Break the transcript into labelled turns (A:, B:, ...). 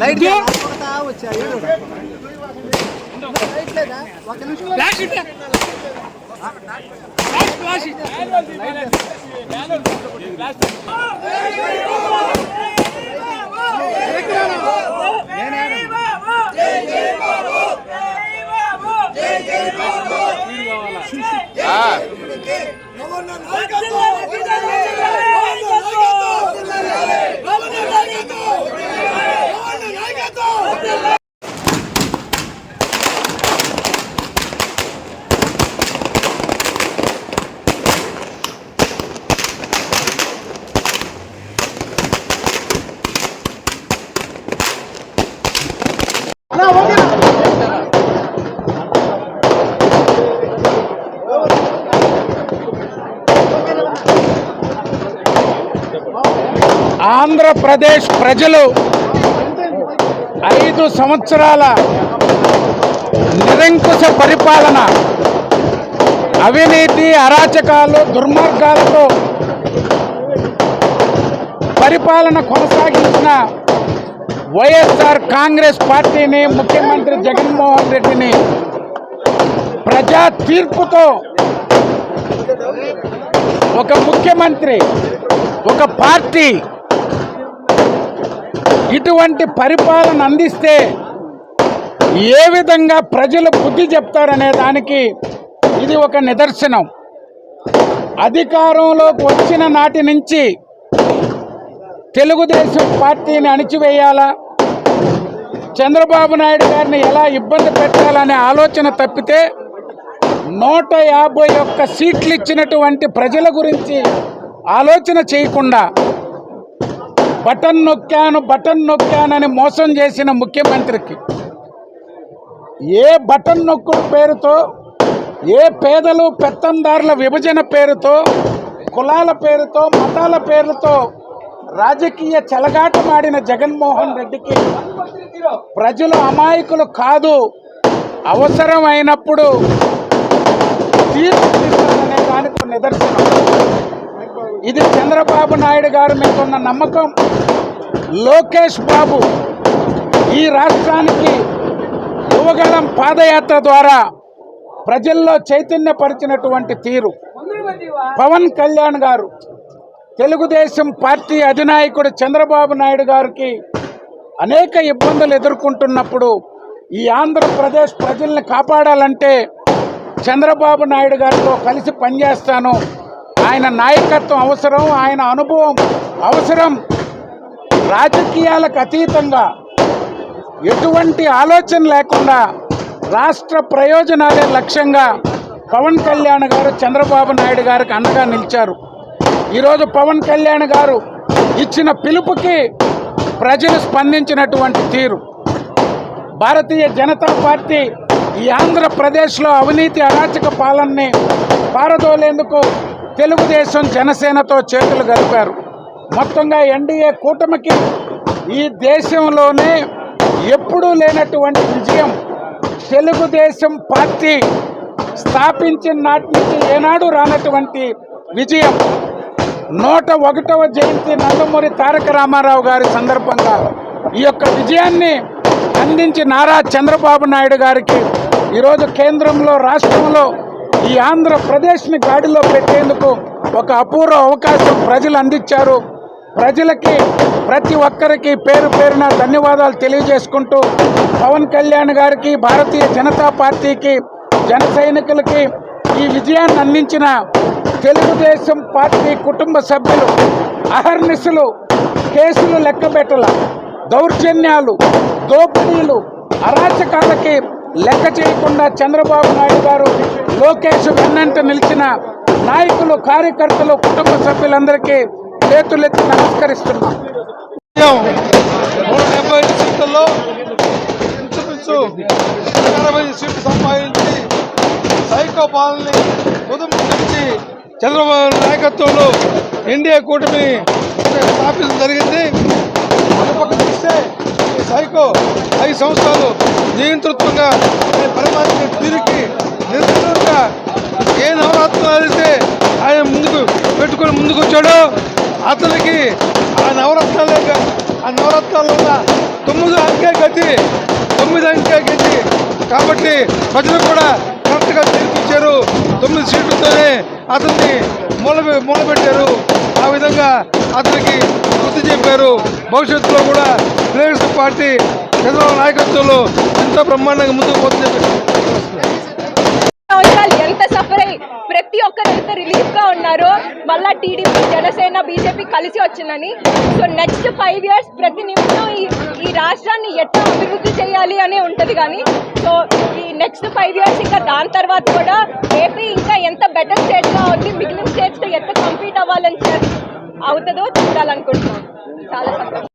A: Light కొడతా వచ్చా ఏడు లైట్ లేదా ఒక నిమిషం
B: ఫ్లాష్ ఇట్లా. ఫ్లాష్, ఆంధ్రప్రదేశ్ ప్రజలు ఐదు సంవత్సరాల నిరంకుశ పరిపాలన అవినీతి అరాచకాలు దుర్మార్గాలతో పరిపాలన కొనసాగించిన వైఎస్ఆర్ కాంగ్రెస్ పార్టీని ముఖ్యమంత్రి జగన్మోహన్ రెడ్డిని ప్రజా తీర్పుతో ఒక ముఖ్యమంత్రి ఒక పార్టీ ఇటువంటి పరిపాలన అందిస్తే ఏ విధంగా ప్రజలు బుద్ధి చెప్తారనే దానికి ఇది ఒక నిదర్శనం. అధికారంలోకి వచ్చిన నాటి నుంచి తెలుగుదేశం పార్టీని అణిచివేయాలా? చంద్రబాబు నాయుడు గారిని ఎలా ఇబ్బంది పెట్టాలనే ఆలోచన తప్పితే నూట యాభై ఒక్క సీట్లు ఇచ్చినటువంటి ప్రజల గురించి ఆలోచన చేయకుండా బటన్ నొక్కాను బటన్ నొక్కానని మోసం చేసిన ముఖ్యమంత్రికి ఏ బటన్ నొక్కుడు పేరుతో ఏ పేదలు పెత్తందారుల విభజన పేరుతో కులాల పేరుతో మతాల పేరుతో రాజకీయ చెలగాటమాడిన జగన్మోహన్ రెడ్డికి ప్రజలు అమాయకులు కాదు అవసరమైనప్పుడు తీర్పు తీర్చాలనే దానికి ఒక నిదర్శనం. ఇది చంద్రబాబు నాయుడు గారి మీద ఉన్న నమ్మకం. లోకేష్ బాబు ఈ రాష్ట్రానికి యువగలం పాదయాత్ర ద్వారా ప్రజల్లో చైతన్యపరిచినటువంటి తీరు. పవన్ కళ్యాణ్ గారు తెలుగుదేశం పార్టీ అధినాయకుడు చంద్రబాబు నాయుడు గారికి అనేక ఇబ్బందులు ఎదుర్కొంటున్నప్పుడు ఈ ఆంధ్రప్రదేశ్ ప్రజల్ని కాపాడాలంటే చంద్రబాబు నాయుడు గారితో కలిసి పనిచేస్తాను. ఆయన నాయకత్వం అవసరం ఆయన అనుభవం అవసరం. రాజకీయాలకు అతీతంగా ఎటువంటి ఆలోచన లేకుండా రాష్ట్ర ప్రయోజనాలే లక్ష్యంగా పవన్ కళ్యాణ్ గారు చంద్రబాబు నాయుడు గారికి అండగా నిలిచారు. ఈరోజు పవన్ కళ్యాణ్ గారు ఇచ్చిన పిలుపుకి ప్రజలు స్పందించినటువంటి తీరు. భారతీయ జనతా పార్టీ ఈ ఆంధ్రప్రదేశ్లో అవినీతి అరాచక పాలనని పారదోలేందుకు తెలుగుదేశం జనసేనతో చేతులు కలిపారు. మొత్తంగా ఎన్డీఏ కూటమికి ఈ దేశంలోనే ఎప్పుడూ లేనటువంటి విజయం తెలుగుదేశం పార్టీ స్థాపించిన నాటి నుంచి ఏనాడు రానటువంటి విజయం. నూట ఒకటవ జయంతి నందమూరి తారక రామారావు గారి సందర్భంగా ఈ యొక్క విజయాన్ని అందించి నారా చంద్రబాబు నాయుడు గారికి ఈరోజు కేంద్రంలో రాష్ట్రంలో ఈ ఆంధ్రప్రదేశ్ని గాడిలో పెట్టేందుకు ఒక అపూర్వ అవకాశం ప్రజలు అందించారు. ప్రజలకి ప్రతి ఒక్కరికి పేరు పేరున ధన్యవాదాలు తెలియజేసుకుంటూ పవన్ కళ్యాణ్ గారికి భారతీయ జనతా పార్టీకి జన సైనికులకి ఈ విజయాన్ని అందించిన తెలుగుదేశం పార్టీ కుటుంబ సభ్యులు అహర్నిశలు కేసులు లెక్కబెట్టల దౌర్జన్యాలు దోపిడీలు అరాచకాలకి లెక్క చేయకుండా చంద్రబాబు నాయుడు గారు లోకేష్ వెన్నంట నిలిచిన నాయకులు కార్యకర్తలు కుటుంబ సభ్యులందరికీ చేతులెత్తి నమస్కరిస్తున్నాం.
C: నూట డెబ్బై ఐదు సీట్లలో ఇంచుమించు అరవై సీట్లు సంపాదించి సైకో పాలనని ఉదంపించి చంద్రబాబు నాయకత్వంలో ఎన్డీఏ కూటమి స్థాపించడం జరిగింది. అటుపక్క చూస్తే సైకో ఐదు సంవత్సరాలు నియంతృత్వంగా పరమాత్మ తిరిగి నిరంతరంగా ఏ నవరత్నాలు అయితే ఆయన ముందుకు పెట్టుకొని ముందుకు వచ్చాడో అతనికి ఆ నవరత్నాలే ఆ నవరత్నాల వల్ల తొమ్మిది అంకే గతి తొమ్మిది అంకే గతి. కాబట్టి ప్రజలు కూడా కరెక్ట్గా తీర్పిచ్చారు. తొమ్మిది సీట్లతోనే అతన్ని మూల మూలబెట్టారు. ఆ విధంగా అతనికి గుర్తు చెప్పారు. భవిష్యత్తులో కూడా తెలుగుదేశం పార్టీ చంద్రబాబు నాయకత్వంలో ఎంతో బ్రహ్మాండంగా ముందుకు
D: పోతుంది ఎంత సఫర్ అయ్యి ప్రతి ఒక్కరు ఎంత రిలీఫ్గా ఉన్నారో మళ్ళా టీడీపీ జనసేన బీజేపీ కలిసి వచ్చిందని. సో నెక్స్ట్ ఫైవ్ ఇయర్స్ ప్రతి నిమిషం ఈ ఈ రాష్ట్రాన్ని ఎట్లా అభివృద్ధి చేయాలి అనే ఉంటది కానీ సో ఈ నెక్స్ట్ ఫైవ్ ఇయర్స్ ఇంకా దాని తర్వాత కూడా ఏపీ ఇంకా ఎంత బెటర్ స్టేట్గా ఉంది మిగిలిన స్టేట్స్తో ఎంత కంప్లీట్ అవ్వాలని చెప్పి అవుతుందో చూడాలనుకుంటున్నాం. చాలా సంతోషం.